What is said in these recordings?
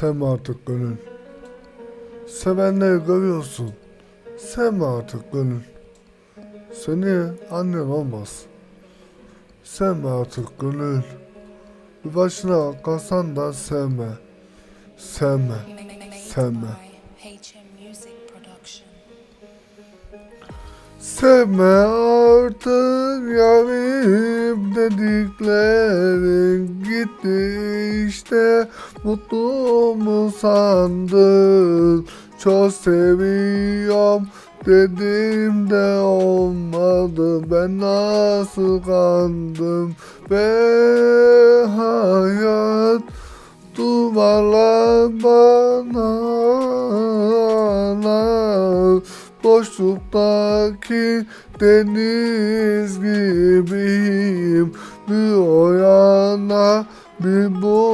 Sevme artık gönül. Sevenleri görüyorsun. Sevme artık gönül. Seni annen olmaz. Sevme artık gönül. Bir başına kalsan da sevme. Sevme. Sevme. Sevme artık yarim dediklerin mutlu mu sandın çok seviyorum dedim de olmadı. Ben nasıl kandım be hayat duvarlar bana Boşluktaki deniz gibiyim Bir o yana bir bu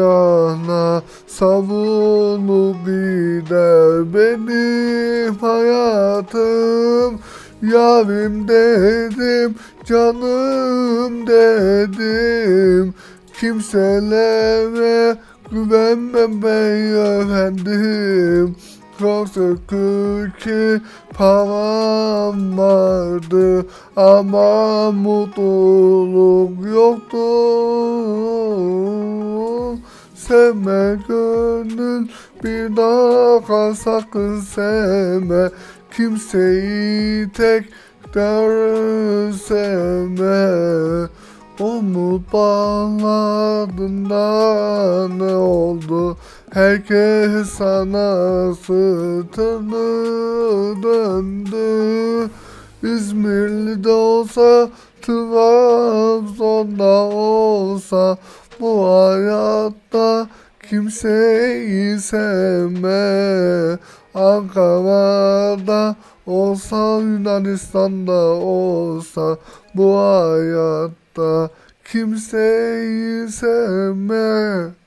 yana Savunup gider benim hayatım Yarim dedim, canım dedim. Kimselere güvenmem ben efendim şükür ki param vardı ama mutluluk yoktu. Sevme gönül bir daha sakın sevme kimseyi tek sevme. Umut bağladığında ne oldu? Herkes sana sırtını döndü. İzmirli'de olsa, Trabzon'da olsa kimseyi sevme. Ankara'da olsa, Yunanistan'da olsa bu hayatta kimseyi sevme.